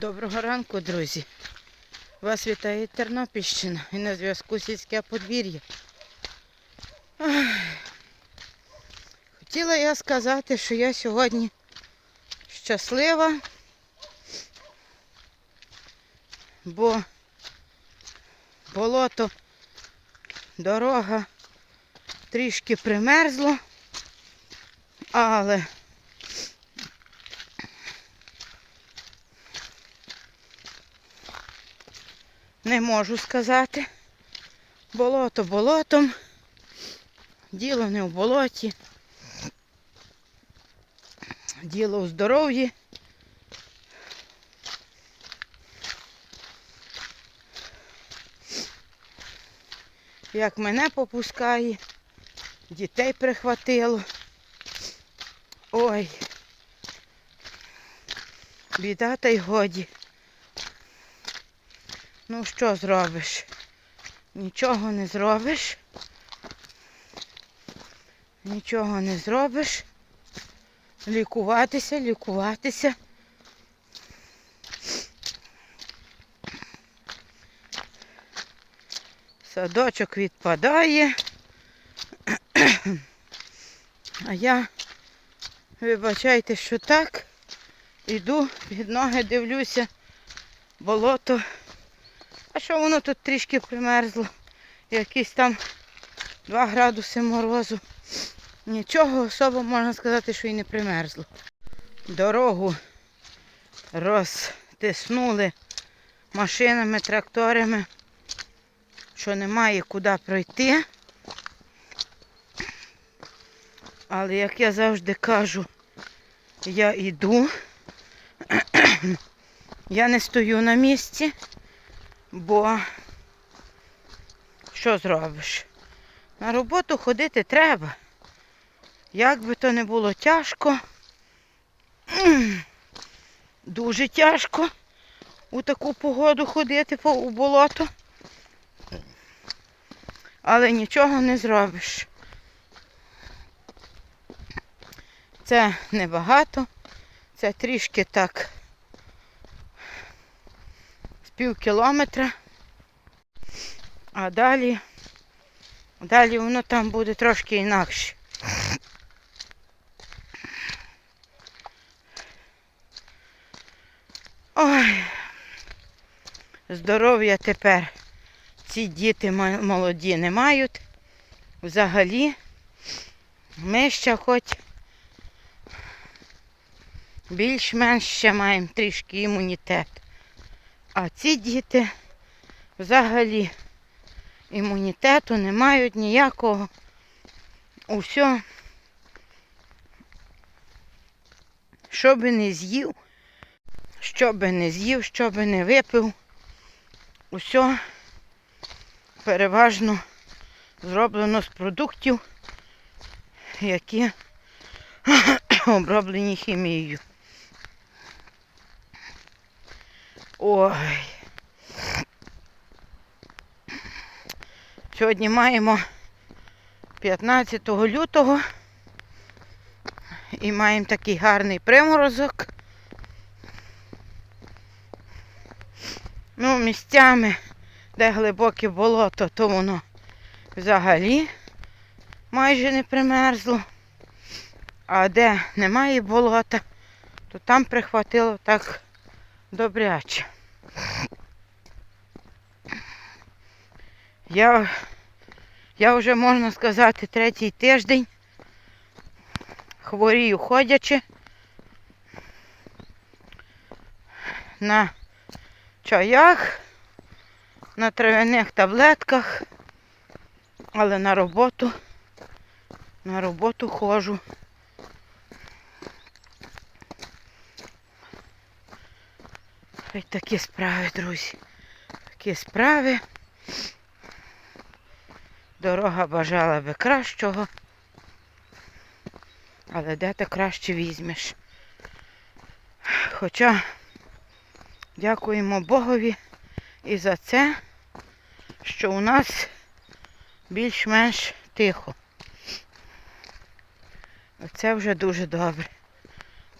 Доброго ранку, друзі. Вас вітає Тернопільщина і на зв'язку сільське подвір'я. Хотіла я сказати, що я сьогодні щаслива, бо болото, дорога трішки примерзло, але не можу сказати. Болото болотом. Діло не в болоті. Діло у здоров'ї. Як мене попускає, дітей прихватило. Ой, біда та й годі. Ну що зробиш? Нічого не зробиш. Нічого не зробиш. Лікуватися, лікуватися. Садочок відпадає. А я, вибачайте, що так, іду під ноги, дивлюся, болото. А що воно тут трішки примерзло? Якісь там 2 градуси морозу. Нічого особо можна сказати, що і не примерзло. Дорогу розтиснули машинами, тракторами, що немає куди пройти. Але як я завжди кажу, я йду, я не стою на місці, бо що зробиш? На роботу ходити треба. Як би то не було тяжко, дуже тяжко у таку погоду ходити по у болото. Але нічого не зробиш. Це небагато, це трішки так пів кілометра. А далі, далі воно там буде трошки інакше. Ой, здоров'я тепер ці діти молоді не мають. Взагалі, ми ще хоч більш-менш ще маємо трішки імунітет. А ці діти взагалі імунітету не мають ніякого. Усе, що би не з'їв, що би не з'їв, що би не випив, усе переважно зроблено з продуктів, які оброблені хімією. Ой. Сьогодні маємо 15 лютого і маємо такий гарний приморозок. Ну, місцями, де глибоке болото, то воно взагалі майже не примерзло. А де немає болота, то там прихватило так добряче. Я, я вже, можна сказати, третій тиждень хворію ходячи на чаях, на трав'яних таблетках, але на роботу, на роботу ходжу. Ось такі справи, друзі. Такі справи. Дорога бажала би кращого. Але де ти краще візьмеш? Хоча дякуємо Богові і за це, що у нас більш-менш тихо. Це вже дуже добре.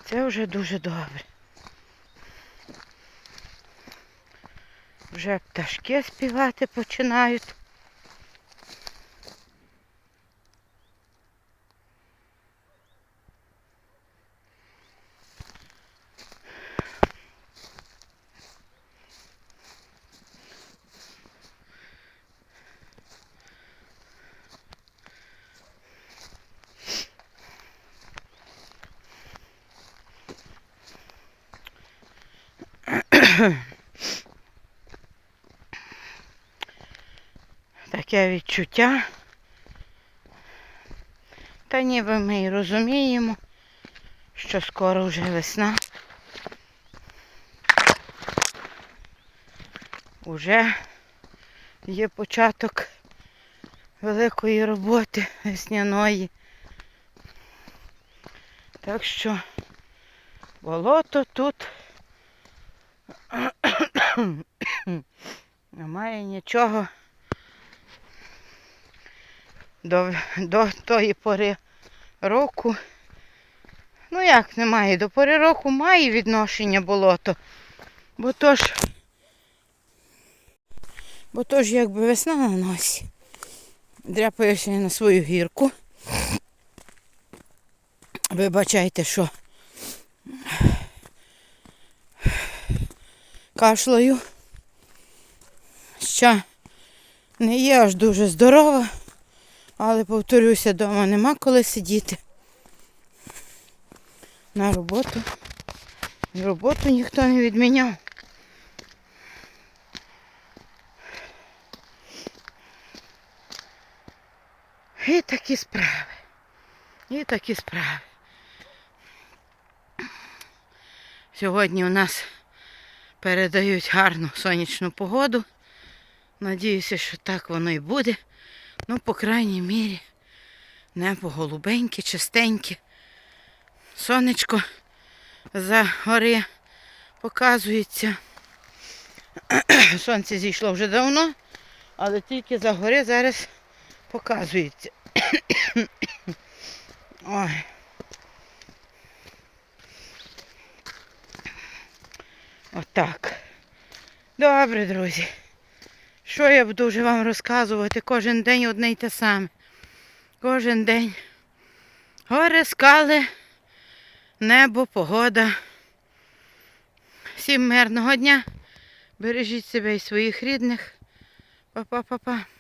Це вже дуже добре. Вже пташки співати починають. Таке відчуття. Та ніби ми і розуміємо, що скоро вже весна. Уже є початок великої роботи весняної. Так що болото тут немає нічого до, до тої пори року. Ну як немає, до пори року має відношення болото. Бо то ж, бо то ж якби весна на носі. Дряпаюся я на свою гірку. Вибачайте, що кашлею. Ще не є аж дуже здорова, але повторюся, вдома нема коли сидіти. На роботу. Роботу ніхто не відміняв. І такі справи. І такі справи. Сьогодні у нас передають гарну сонячну погоду. Надіюся, що так воно і буде. Ну, по крайній мірі, небо голубеньке, чистеньке. Сонечко за гори показується. Сонце зійшло вже давно, але тільки за гори зараз показується. Ой. Отак. Добре, друзі. Що я буду вже вам розказувати? Кожен день одне й те саме. Кожен день. Гори, скали, небо, погода. Всім мирного дня. Бережіть себе і своїх рідних. Па-па-па-па.